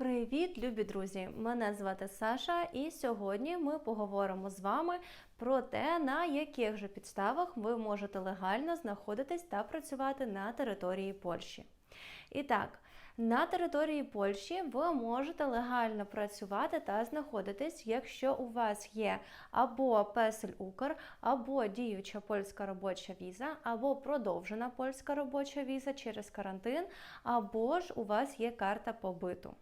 Привіт, любі друзі! Мене звати Саша, і сьогодні ми поговоримо з вами про те, на яких же підставах ви можете легально знаходитись та працювати на території Польщі. І так, на території Польщі ви можете легально працювати та знаходитись, якщо у вас є або Песель Укр, або діюча польська робоча віза, або продовжена польська робоча віза через карантин, або ж у вас є карта побиту.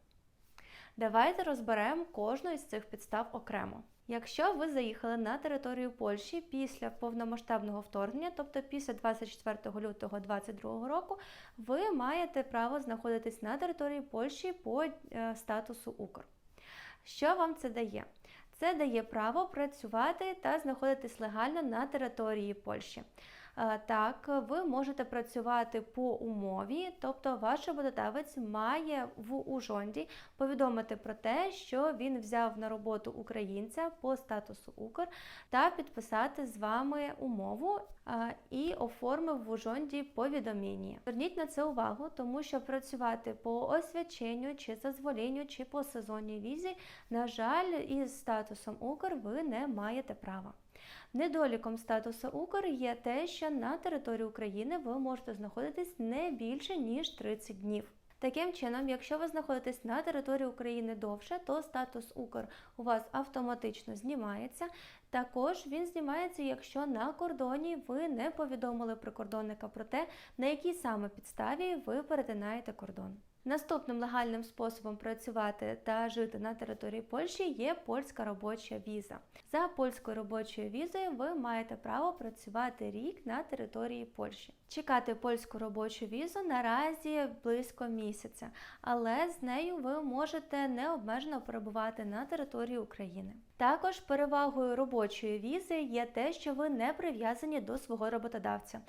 Давайте розберемо кожну із цих підстав окремо. Якщо ви заїхали на територію Польщі після повномасштабного вторгнення, тобто після 24 лютого 2022 року, ви маєте право знаходитись на території Польщі по е, статусу Укр. Що вам це дає? Це дає право працювати та знаходитись легально на території Польщі. Е, Так, ви можете працювати по умові, тобто ваш роботодавець має в ужонді повідомити про те, що він взяв на роботу українця по статусу Укр та підписати з вами умову е, і оформив в ужонді повідомлення. Зверніть на це увагу, тому що працювати по освяченню чи зазволенню, чи по сезонній візі, на жаль, із статусом Укр ви не маєте права. Недоліком статусу Укр є те, що на території України ви можете знаходитись не більше ніж 30 днів. Таким чином, якщо ви знаходитесь на території України довше, то статус Укр у вас автоматично знімається. Також він знімається, якщо на кордоні ви не повідомили прикордонника про те, на якій саме підставі ви перетинаєте кордон. Наступним легальним способом працювати та жити на території Польщі є польська робоча віза. За польською робочою візою ви маєте право працювати рік на території Польщі. Чекати польську робочу візу наразі близько місяця, але з нею ви можете необмежено перебувати на території України. Також перевагою робочої візи є те, що ви не прив'язані до свого роботодавця.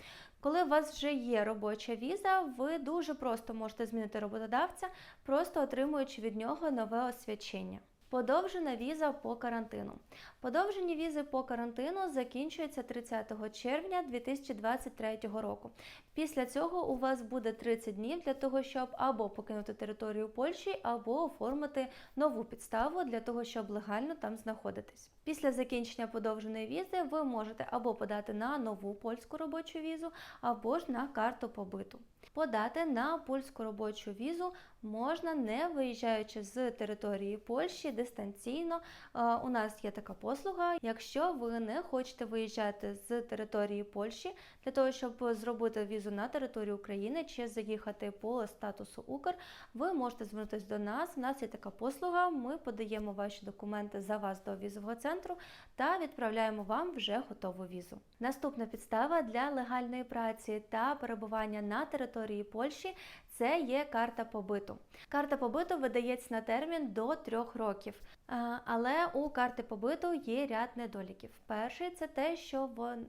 Коли у вас вже є робоча віза, ви дуже просто можете змінити роботодавця, просто отримуючи від нього нове освячення. Подовжена віза по карантину. Подовжені візи по карантину закінчуються 30 червня 2023 року. Після цього у вас буде 30 днів для того, щоб або покинути територію Польщі, або оформити нову підставу для того, щоб легально там знаходитись. Після закінчення подовженої візи ви можете або подати на нову польську робочу візу, або ж на карту побиту. Подати на польську робочу візу можна не виїжджаючи з території Польщі дистанційно. Е, У нас є така послуга. Якщо ви не хочете виїжджати з території Польщі для того, щоб зробити візу на територію України чи заїхати по статусу Укр, ви можете звернутися до нас. У нас є така послуга. Ми подаємо ваші документи за вас до візового центру та відправляємо вам вже готову візу. Наступна підстава для легальної праці та перебування на території Польщі це є карта побиту. Карта побиту видається на термін до трьох років, але у карти побиту є ряд недоліків. Перший це те, що вон.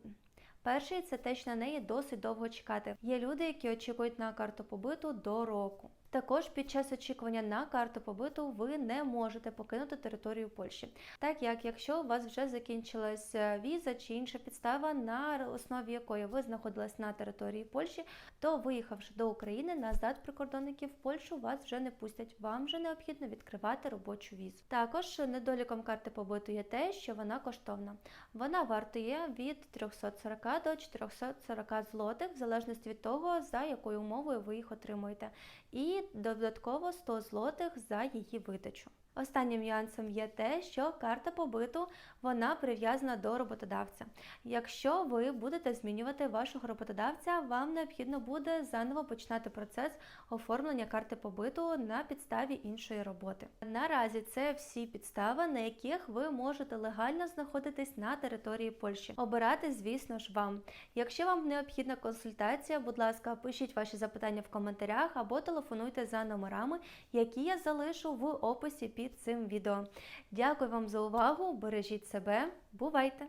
Перший це те, що на неї досить довго чекати. Є люди, які очікують на карту побиту до року. Також під час очікування на карту побиту ви не можете покинути територію Польщі, так як якщо у вас вже закінчилась е, віза чи інша підстава, на основі якої ви знаходились на території Польщі, то виїхавши до України назад прикордонники в Польщу вас вже не пустять. Вам вже необхідно відкривати робочу візу. Також недоліком карти побиту є те, що вона коштовна. Вона вартує від 340 до 440 злотих, в залежності від того, за якою умовою ви їх отримуєте. І додатково 100 злотих за її видачу. Останнім нюансом є те, що карта побиту вона прив'язана до роботодавця. Якщо ви будете змінювати вашого роботодавця, вам необхідно буде заново починати процес оформлення карти побиту на підставі іншої роботи. Наразі це всі підстави, на яких ви можете легально знаходитись на території Польщі. Обирати, звісно ж, вам. Якщо вам необхідна консультація, будь ласка, пишіть ваші запитання в коментарях або телефонуйте за номерами, які я залишу в описі під цим відео. Дякую вам за увагу! Бережіть себе, бувайте!